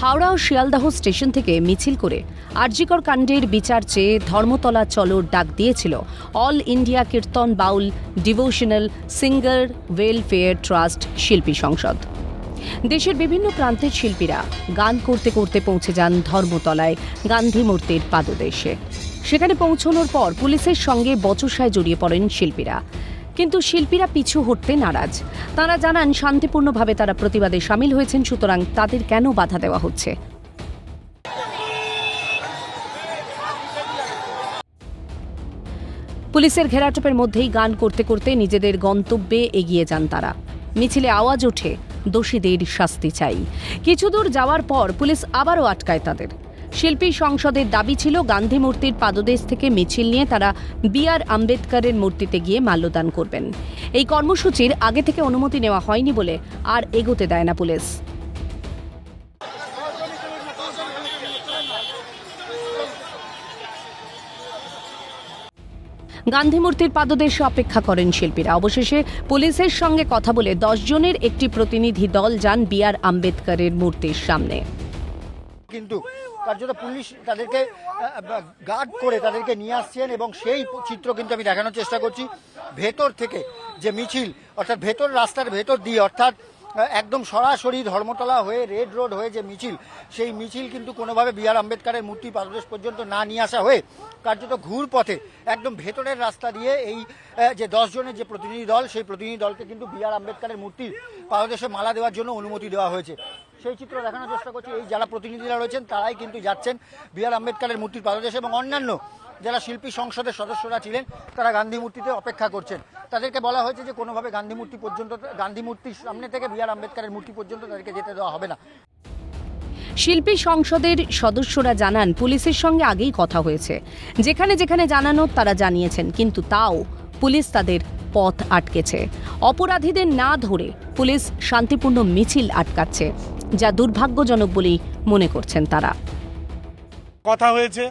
হাওড়া ও Sealdah station থেকে মিছিল করে আরজিকর কাণ্ডের বিচার চেয়ে ধর্মতলা চলোর ডাক দিয়েছিল। All India Kirtan Baul devotional singer welfare trust Shilpi Sansad. দেশের বিভিন্ন প্রান্তের শিল্পীরা গান করতে করতে পৌঁছে যান ধর্মতলায় গান্ধী মূর্তির পাদদেশে। সেখানে পৌঁছানোর পর পুলিশের সঙ্গে বচসায় জড়িয়ে পড়েন শিল্পীরা। কিন্তু শিল্পীরা পিছু হটতে নারাজ। তারা জানান, শান্তিপূর্ণভাবে তারা প্রতিবাদে সামিল হয়েছেন, সুতরাং তাদের কেন বাধা দেওয়া হচ্ছে? পুলিশের ঘেরাটোপের মধ্যেই গান করতে করতে নিজেদের গন্তব্যে এগিয়ে যান তারা। মিছিলে আওয়াজ ওঠে, দোষীদের শাস্তি চাই। কিছু দূর যাওয়ার পর পুলিশ আবারও আটকায় তাদের। শিল্পী সংসদের দাবি ছিল গান্ধী মূর্তির পাদদেশ থেকে মিছিল নিয়ে তারা বি আর আম্বেদকরের মূর্তিতে গিয়ে মাল্যদান করবেন। এই কর্মসূচির আগে থেকে অনুমতি নেওয়া হয়নি বলে আর এগোতে দেয় না পুলিশ। গান্ধী মূর্তির পাদদেশে অপেক্ষা করেন শিল্পীরা। অবশেষে পুলিশের সঙ্গে কথা বলে জনের একটি প্রতিনিধি দল যান বি আর আম্বেদকরের মূর্তির সামনে। কিন্তু কার্যত পুলিশ তাদেরকে গার্ড করে তাদেরকে নিয়ে আসছেন এবং সেই চিত্র কিন্তু আমি দেখানোর চেষ্টা করছি। ভেতর থেকে যে মিছিল, অর্থাৎ ভেতর রাস্তার ভেতর দিয়ে, অর্থাৎ একদম সরাসরি ধর্মতলা হয়ে রেড রোড হয়ে যে মিছিল, সেই মিছিল কিন্তু কোনোভাবে বি আর আম্বেদকরের মূর্তি পাদদেশ পর্যন্ত না নিয়ে আসা হয়ে কার্যত ঘুর পথে একদম ভেতরের রাস্তা দিয়ে এই যে জনের যে প্রতিনিধি দল, সেই প্রতিনিধি দলকে কিন্তু বি আর আম্বেদকরের মূর্তির পাদদেশে মালা দেওয়ার জন্য অনুমতি দেওয়া হয়েছে। সেই চিত্র দেখানোর চেষ্টা করছি। এই যারা প্রতিনিধিরা রয়েছেন, তারাই কিন্তু যাচ্ছেন বি আর আম্বেদকরের মূর্তির পাদদেশে এবং অন্যান্য যারা শিল্পী সংসদের সদস্যরা ছিলেন, তারা গান্ধী মূর্তিতে অপেক্ষা করছেন। তাদেরকে বলা হয়েছে যে কোনোভাবে গান্ধী মূর্তি পর্যন্ত, গান্ধী মূর্তির সামনে থেকে বি আর আম্বেদকরের মূর্তি পর্যন্ত তাদেরকে যেতে দেওয়া হবে না। শিল্পী সংসদের সদস্যরা জানান, পুলিশের সঙ্গে আগেই কথা হয়েছে। যেখানে যেখানে জানানো, তারা জানিয়েছেন, কিন্তু তাও পুলিশ তাদের পথ আটকেছে। অপরাধীদের না ধরে পুলিশ শান্তিপূর্ণ মিছিল আটকাচ্ছে। যা দুর্ভাগ্যজনক বলেই মনে করছেন তারা। কথা হয়েছে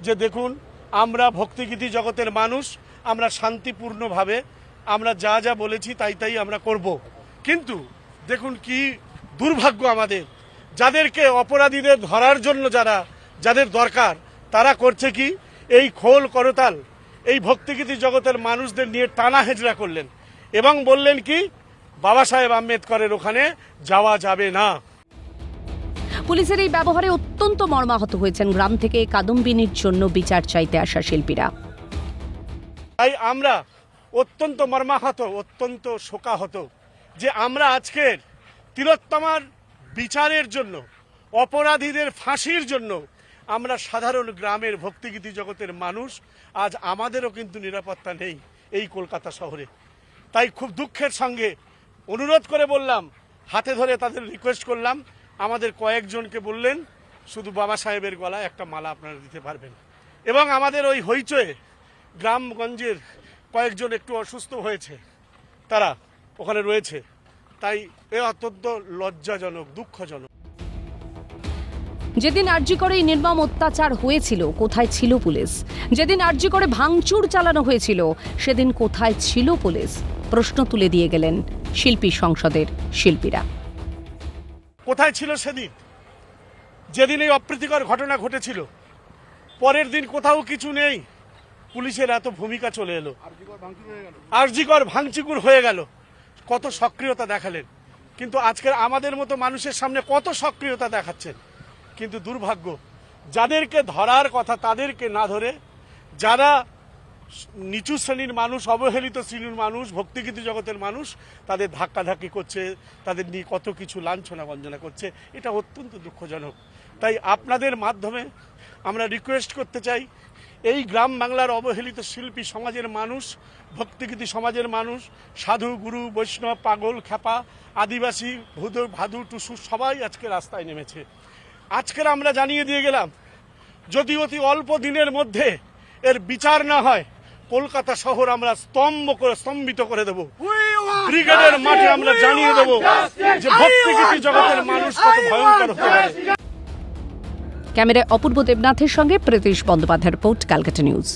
যে দেখুন, আমরা ভক্তিগীতি জগতের মানুষ, আমরা শান্তিপূর্ণভাবে, আমরা যা যা বলেছি তাই তাই আমরা করব। কিন্তু দেখুন কি দুর্ভাগ্য আমাদের। যাদেরকে অপরাধীদের ধরার জন্য যারা, যাদের দরকার, তারা করছে কি? এই খোল করতাল, এই ভক্তিগীতি জগতের মানুষদের নিয়ে টানা হেজরা করলেন এবং বললেন কি, বাবা সাহেব আম্বেদকরের ওখানে যাওয়া যাবে না। পুলিশের এই ব্যবহারে অত্যন্ত মর্মাহত হয়েছেন গ্রাম থেকে কাদম্বিনীর জন্য বিচার চাইতে আসা শিল্পীরা। তাই আমরা অত্যন্ত মর্মাহত, অত্যন্ত শোকাহত যে আমরা আজকের তিলোত্তমার বিচারের জন্য, অপরাধীদের ফাঁসির জন্য আমরা সাধারণ গ্রামের ভক্তিগীতি জগতের মানুষ, আজ আমাদেরও কিন্তু নিরাপত্তা নেই এই কলকাতা শহরে। তাই খুব দুঃখের সঙ্গে অনুরোধ করে বললাম, হাতে ধরে তাদের রিকোয়েস্ট করলাম আমাদের কয়েকজনকে বললেন, শুধু বাবা সাহেবের গলায় একটা মালা আপনারা দিতে পারবেন। এবং আমাদের ওই হইচয়ে গ্রামগঞ্জের কয়েকজন একটু অসুস্থ হয়েছে, তারা ওখানে রয়েছে। তাই এ অত্যন্ত লজ্জাজনক, দুঃখজনক। যেদিন আর্জি করে এই নির্মম অত্যাচার হয়েছিল, কোথায় ছিল পুলিশ? যেদিন আর্জি করে ভাঙচুর চালানো হয়েছিল, সেদিন কোথায় ছিল পুলিশ? প্রশ্ন তুলে দিয়ে গেলেন শিল্পী সংসদের শিল্পীরা। কোথায় ছিল সেদিন? যেদিন এই অপ্রীতিকর ঘটনা ঘটেছিল, পরের দিন কোথাও কিছু নেই। পুলিশের এত ভূমিকা চলে এলো। আরজিকর ভাঙচুকুর হয়ে গেল। কত সক্রিয়তা দেখালেন। কিন্তু আজকের আমাদের মতো মানুষের সামনে কত সক্রিয়তা দেখাচ্ছেন। কিন্তু দুর্ভাগ্য, যাদেরকে ধরার কথা তাদেরকে না ধরে, যারা নিচু শ্রেণির মানুষ, অবহেলিত শ্রেণির মানুষ, ভক্তিগীতি জগতের মানুষ, তাদের ধাক্কাধাক্কি করছে, তাদের নিয়ে কত কিছু লাঞ্ছনা বঞ্চনা করছে, এটা অত্যন্ত দুঃখজনক। তাই আপনাদের মাধ্যমে আমরা রিকোয়েস্ট করতে চাই, এই গ্রাম বাংলার অবহেলিত শিল্পী সমাজের মানুষ, ভক্তিগীতি সমাজের মানুষ, সাধু, গুরু, বৈষ্ণব, পাগল, খ্যাপা, আদিবাসী ভুদু ভাদু, টুসু, সবাই আজকে রাস্তায় নেমেছে। আজকের আমরা জানিয়ে দিয়ে গেলাম যদি অতি অল্প দিনের মধ্যে এর বিচার না হয় কলকাতা শহর আমরা স্তম্ভ করে স্তম্ভিত করে দেবো। ব্রিগেডের মাঠে আমরা জানিয়ে দেবো যে ভক্তিগীতি জগতের মানুষ কত ভয়ঙ্কর হতে পারে ক্যামেরায় অপূর্ব দেবনাথের সঙ্গে প্রীতিশ বন্দ্যোপাধ্যায়ের রিপোর্ট ক্যালকাটা নিউজ।